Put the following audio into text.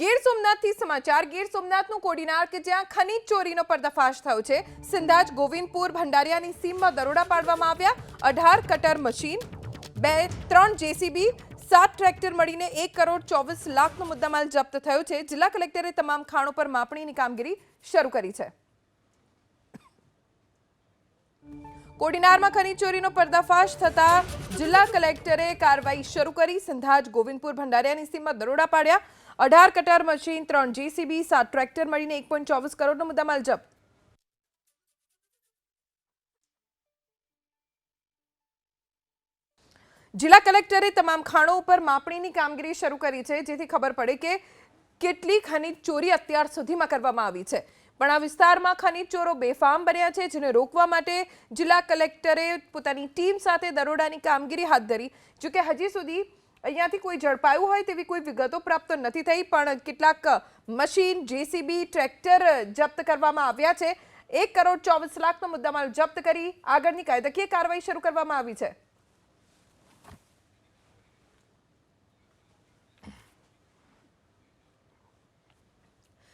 ગીર સોમનાથથી સમાચાર. ગીર સોમનાથનું કોડીનાર કે જ્યાં ખનીજ ચોરીનો પર્દાફાશ થયો છે, સિંધાજ ગોવિંદપુર ભંડારિયાની સીમમાં દરોડા પાડવામાં આવ્યા. અઢાર કટર મશીન, બે, ત્રણ જેસીબી, સાત ટ્રેક્ટર મળીને એક કરોડ ચોવીસ લાખનો મુદ્દામાલ જપ્ત થયો છે. જિલ્લા કલેક્ટરે તમામ ખાણો પર માપણીની કામગીરી શરૂ કરી છે. કોડીનારમાં ખનીજ ચોરીનો પર્દાફાશ થતા જિલ્લા કલેક્ટરે કાર્યવાહી શરૂ કરી. સંધાજ ગોવિંદપુર ભંડારિયાની સીમમાં દરોડા પાડ્યા. અઢાર કટાર મશીન, ત્રણ જેસીબી સાત ટ્રેક્ટર મળીને એક પોઈન્ટ ચોવીસ કરોડનો મુદ્દામાલ જપ્ત. જિલ્લા કલેક્ટરે તમામ ખાણો ઉપર માપણીની કામગીરી શરૂ કરી છે, જેથી ખબર પડે કે કેટલી ખનીજ ચોરી અત્યાર સુધીમાં કરવામાં આવી છે. પણ આ વિસ્તારમાં ખનીજ ચોરો બેફામ બન્યા છે, જેને રોકવા માટે જિલ્લા કલેક્ટરે પોતાની ટીમ સાથે દરોડાની કામગીરી હાથ ધરી. જોકે હજી સુધી અહીંયાથી કોઈ ઝડપાયું હોય તેવી કોઈ વિગતો પ્રાપ્ત નથી થઈ, પણ કેટલાક મશીન, જેસીબી, ટ્રેક્ટર જપ્ત કરવામાં આવ્યા છે. એક કરોડ ચોવીસ લાખનો મુદ્દામાલ જપ્ત કરી આગળની કાયદાકીય કાર્યવાહી શરૂ કરવામાં આવી છે.